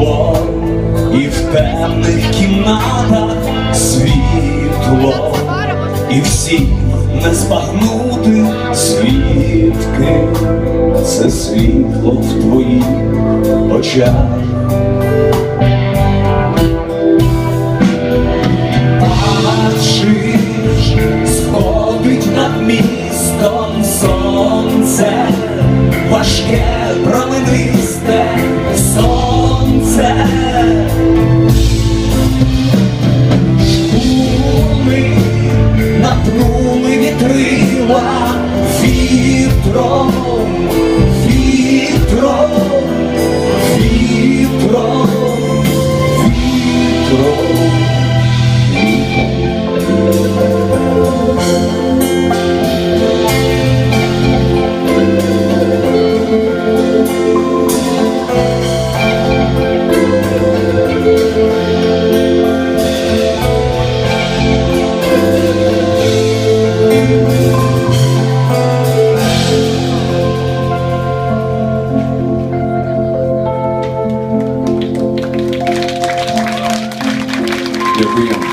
тепло, і в темних кімнатах світло, і всі не спагнути свідки, це світло в твоїх очах. Бачиш, сходить над містом сонце. крила вітром. Debris